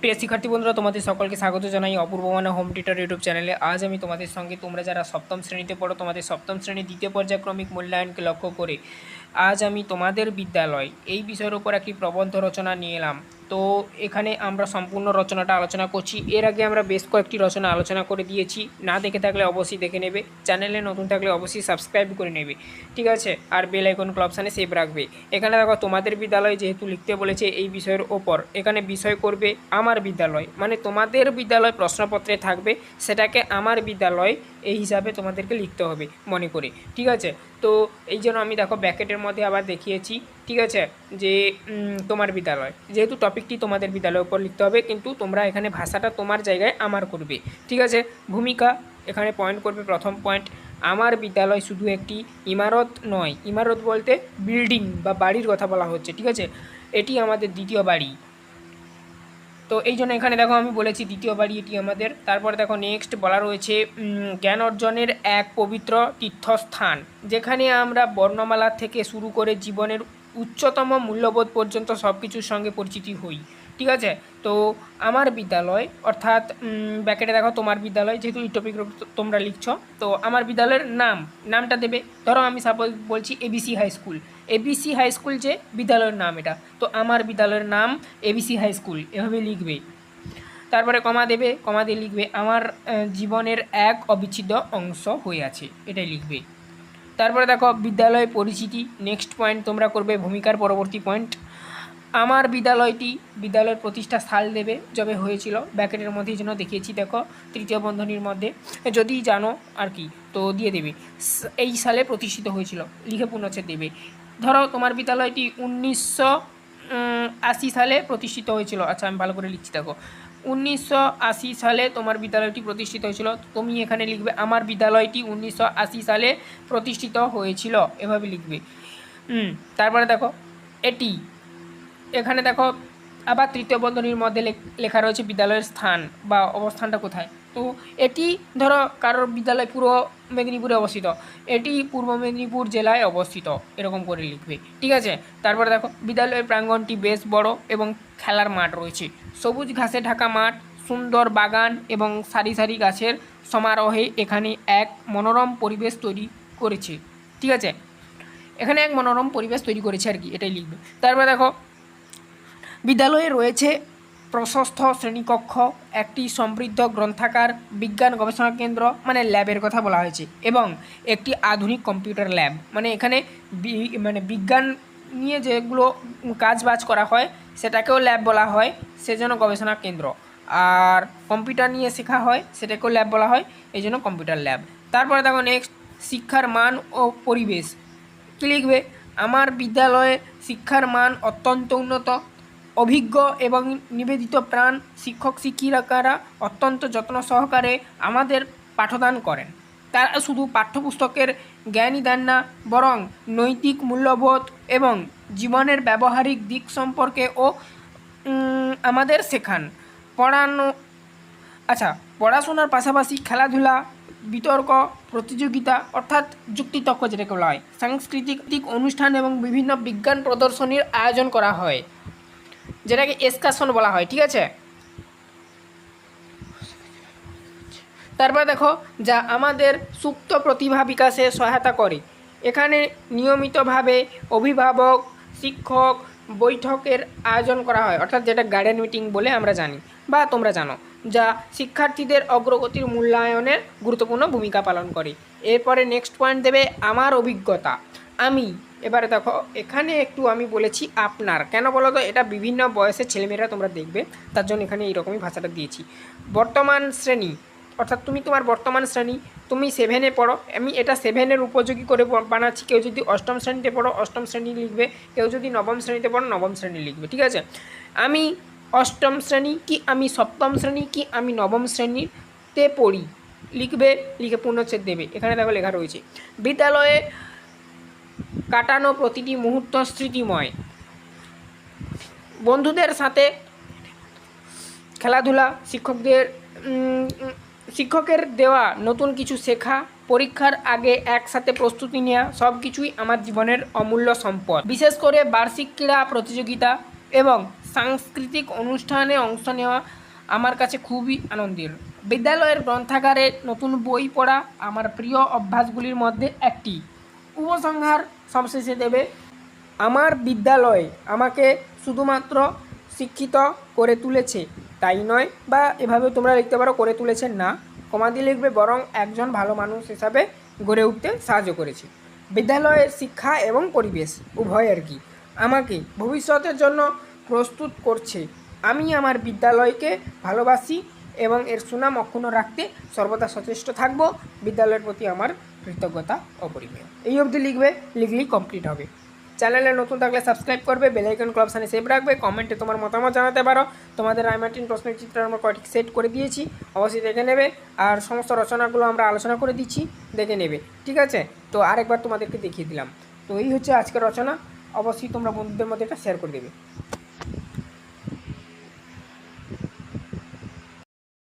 প্রিয় শিক্ষার্থী বন্ধুরা, তোমাদের সকলকে স্বাগত জানাই অপূর্ব মানে হোম টিটার ইউটিউব চ্যানেলে। আজ আমি তোমাদের সঙ্গে তোমরা যারা সপ্তম শ্রেণীতে পড়ো, তোমাদের সপ্তম শ্রেণির দ্বিতীয় পর্যায়ক্রমিক মূল্যায়নকে লক্ষ্য করে আজ আমি তোমাদের বিদ্যালয় এই বিষয়ের উপর একটি প্রবন্ধ রচনা নিয়ে এলাম। তো এখানে আমরা সম্পূর্ণ রচনাটা আলোচনা করছি। এর আগে আমরা বেশ কয়েকটি রচনা আলোচনা করে দিয়েছি। না দেখে থাকলে অবশ্যই দেখে নেবে। চ্যানেলে নতুন থাকলে অবশ্যই সাবস্ক্রাইব করে নেবে। ঠিক আছে? আর বেল আইকন অপশানে সেভ রাখবে। এখানে দেখো, তোমাদের বিদ্যালয় যেহেতু লিখতে বলেছে এই বিষয়ের ওপর, এখানে বিষয় করবে আমার বিদ্যালয়। মানে তোমাদের বিদ্যালয় প্রশ্নপত্রে থাকবে, সেটাকে আমার বিদ্যালয় এই হিসাবে তোমাদেরকে লিখতে হবে মনে করে। ঠিক আছে? তো এই জন্য আমি দেখো ব্যাকেটের মধ্যে আবার দেখিয়েছি। ঠিক আছে? যে তোমার বিদ্যালয়। যেহেতু টপিকটি তোমাদের বিদ্যালয়ের উপর লিখতে হবে, কিন্তু তোমরা এখানে ভাষাটা তোমার জায়গায় আমার করবে। ঠিক আছে? ভূমিকা এখানে পয়েন্ট করবে প্রথম পয়েন্ট আমার বিদ্যালয় শুধু একটি ইমারত নয়। ইমারত বলতে বিল্ডিং বা বাড়ির কথা বলা হচ্ছে, ঠিক আছে? এটি আমাদের দ্বিতীয় বাড়ি। তো এই জন্য এখানে দেখো আমি বলেছি দ্বিতীয় বাড়ি এটি আমাদের। তারপরে দেখো নেক্সট বলা রয়েছে জ্ঞান অর্জনের এক পবিত্র তীর্থস্থান। যেখানে আমরা বর্ণমালা থেকে শুরু করে জীবনের উচ্চতম মূল্যবোধ পর্যন্ত সব কিছুর সঙ্গে পরিচিতি হই, ঠিক আছে? তো আমার বিদ্যালয়, অর্থাৎ ব্যাকেটে দেখো তোমার বিদ্যালয়, যেহেতু এই টপিক তোমরা লিখছ, তো আমার বিদ্যালয়ের নাম, নামটা দেবে। ধরো আমি সাপোজ বলছি ABC high school ABC high school যে বিদ্যালয়ের নাম এটা। তো আমার বিদ্যালয়ের নাম এবিসি হাই স্কুল এভাবে লিখবে। তারপরে কমা দেবে, কমা দিয়ে লিখবে, আমার জীবনের এক অবিচ্ছেদ্য অংশ হয়ে আছে, এটাই লিখবে। তারপরে দেখো, বিদ্যালয় পরিচিতি নেক্সট পয়েন্ট তোমরা করবে ভূমিকার পরবর্তী পয়েন্ট আমার বিদ্যালয়টি বিদ্যালয়ের প্রতিষ্ঠা সাল দেবে, যবে হয়েছিল। ব্যাকেটের মধ্যে যেন দেখিয়েছি, দেখো, তৃতীয় বন্ধনীর মধ্যে। যদি জানো আর কি, তো দিয়ে দেবে। এই সালে প্রতিষ্ঠিত হয়েছিল, লিখে পূর্ণচ্ছেদ দেবে। ধরো, তোমার বিদ্যালয়টি উনিশশো আশি সালে প্রতিষ্ঠিত হয়েছিল। আচ্ছা আমি ভালো করে লিখছি, দেখো। উনিশশো আশি সালে তোমার বিদ্যালয়টি প্রতিষ্ঠিত হয়েছিল। তুমি এখানে লিখবে, আমার বিদ্যালয়টি উনিশশো আশি সালে প্রতিষ্ঠিত হয়েছিল। এভাবে লিখবে। তারপরে দেখো, এটি, এখানে দেখো, আবার তৃতীয় বন্ধনীর মধ্যে লেখা রয়েছে বিদ্যালয়ের স্থান বা অবস্থানটা কোথায়? তো এটি ধরো কারোর বিদ্যালয় পূর্ব মেদিনীপুরে অবস্থিত, এটি পূর্ব মেদিনীপুর জেলায় অবস্থিত, এরকম করে লিখবে, ঠিক আছে? তারপরে দেখো, বিদ্যালয়ের প্রাঙ্গণটি বেশ বড় এবং খেলার মাঠ রয়েছে। সবুজ ঘাসে ঢাকা মাঠ, সুন্দর বাগান এবং সারি সারি গাছের সমারোহে এখানে এক মনোরম পরিবেশ তৈরি করেছে, ঠিক আছে? এখানে এক মনোরম পরিবেশ তৈরি করেছে আর কি, এটাই লিখবে। তারপরে দেখো, বিদ্যালয়ে রয়েছে প্রশস্ত শ্রেণীকক্ষ, একটি সমৃদ্ধ গ্রন্থাগার, বিজ্ঞান গবেষণা কেন্দ্র মানে ল্যাবের কথা বলা হয়েছে, এবং একটি আধুনিক কম্পিউটার ল্যাব মানে এখানে মানে বিজ্ঞান নিয়ে যেগুলো কাজ বাজ করা হয়, সেটাকেও ল্যাব বলা হয়, সেজন্য গবেষণা কেন্দ্র। আর কম্পিউটার নিয়ে শেখা হয়, সেটাকেও ল্যাব বলা হয় এই জন্য কম্পিউটার ল্যাব তারপরে দেখো নেক্সট শিক্ষার মান ও পরিবেশ। কী লিখবে? আমার বিদ্যালয়ে শিক্ষার মান অত্যন্ত উন্নত অভিজ্ঞ এবং নিবেদিত প্রাণ শিক্ষক শিক্ষিকারা অত্যন্ত যত্ন সহকারে আমাদের পাঠদান করেন। তারা শুধু পাঠ্যপুস্তকের জ্ঞানই দেন না, বরং নৈতিক মূল্যবোধ এবং জীবনের ব্যবহারিক দিক সম্পর্কে ও আমাদের শেখান। পড়ানো আচ্ছা পড়াশোনার পাশাপাশি খেলাধুলা, বিতর্ক, প্রতিযোগিতা অর্থাৎ যুক্তিতর্ক যেটাকে বলা হয়, সাংস্কৃতিক অনুষ্ঠান এবং বিভিন্ন বিজ্ঞান প্রদর্শনীর আয়োজন করা হয়। যেটাকে এসকাশন বলা হয়, ঠিক আছে? তারপর দেখো, যা আমাদের সুপ্ত প্রতিভা বিকাশে সহায়তা করে। এখানে নিয়মিতভাবে অভিভাবক, শিক্ষক বৈঠকের আয়োজন করা হয়, অর্থাৎ যেটা গার্ডেন মিটিং বলে আমরা জানি বা তোমরা জানো, যা শিক্ষার্থীদের অগ্রগতির মূল্যায়নের গুরুত্বপূর্ণ ভূমিকা পালন করে। এরপরে নেক্সট পয়েন্ট দেবে আমার অভিজ্ঞতা। আমি। এবারে দেখো, এখানে একটু আমি বলেছি আপনার। কেন বলো তো? এটা বিভিন্ন বয়সের ছেলেমেয়েরা তোমরা দেখবে। তার জন্য এখানে এইরকমই ভাষাটা দিয়েছি। বর্তমান শ্রেণি, অর্থাৎ তুমি তোমার বর্তমান শ্রেণি, তুমি সেভেনে পড়ো। আমি এটা সেভেনের উপযোগী করে বানাচ্ছি। কেউ যদি অষ্টম শ্রেণীতে পড়ো, অষ্টম শ্রেণি লিখবে। কেউ যদি নবম শ্রেণীতে পড়ো, নবম শ্রেণি লিখবে। ঠিক আছে? আমি অষ্টম শ্রেণি কি আমি সপ্তম শ্রেণি কি আমি নবম শ্রেণীতে পড়ি? লিখবে, লিখে পূর্ণচ্ছেদ দেবে। এখানে দেখো লেখা রয়েছে। বিদ্যালয়ে কাটানো প্রতিটি মুহূর্ত স্মৃতিময়। বন্ধুদের সাথে খেলাধুলা, শিক্ষকদের শিক্ষকের দেওয়া নতুন কিছু শেখা, পরীক্ষার আগে একসাথে প্রস্তুতি নেওয়া, সব কিছুই আমার জীবনের অমূল্য সম্পদ। বিশেষ করে বার্ষিক ক্রীড়া প্রতিযোগিতা এবং সাংস্কৃতিক অনুষ্ঠানে অংশ নেওয়া আমার কাছে খুবই আনন্দের। বিদ্যালয়ের গ্রন্থাগারে নতুন বই পড়া আমার প্রিয় অভ্যাসগুলির মধ্যে একটি। উপসংহার সবশেষে দেবে। আমার বিদ্যালয় আমাকে শুধুমাত্র শিক্ষিত করে তুলেছে। তাই নয় বা এভাবে তোমরা লিখতে পারো, করে তুলেছে না। কমাদি লিখবে, বরং একজন ভালো মানুষ হিসাবে গড়ে উঠতে সাহায্য করেছে। বিদ্যালয়ের শিক্ষা এবং পরিবেশ, উভয় আর কি, আমাকে ভবিষ্যতের জন্য প্রস্তুত করছে। আমি আমার বিদ্যালয়কে ভালোবাসি এবং এর সুনাম অক্ষুণ্ণ রাখতে সর্বদা সচেষ্ট থাকব। বিদ্যালয়ের প্রতি আমার কৃতজ্ঞতা অপরিমেয়। এই অবধি লিখবে, লিখলেই কমপ্লিট হবে। চ্যানেলে নতুন থাকলে সাবস্ক্রাইব করবে বেলাইকন ক্লাব সানে সেভ রাখবে কমেন্টে তোমার মতামত জানাতে পারো। তোমাদের রায়মার্টিন প্রশ্নের চিত্র আমরা কয়েকটি সেট করে দিয়েছি, অবশ্যই দেখে নেবে। আর সমস্ত রচনাগুলো আমরা আলোচনা করে দিচ্ছি, দেখে নেবে। ঠিক আছে? তো আরেকবার তোমাদেরকে দেখিয়ে দিলাম। তো এই হচ্ছে আজকের রচনা। অবশ্যই তোমরা বন্ধুদের মধ্যে এটা শেয়ার করে দেবে।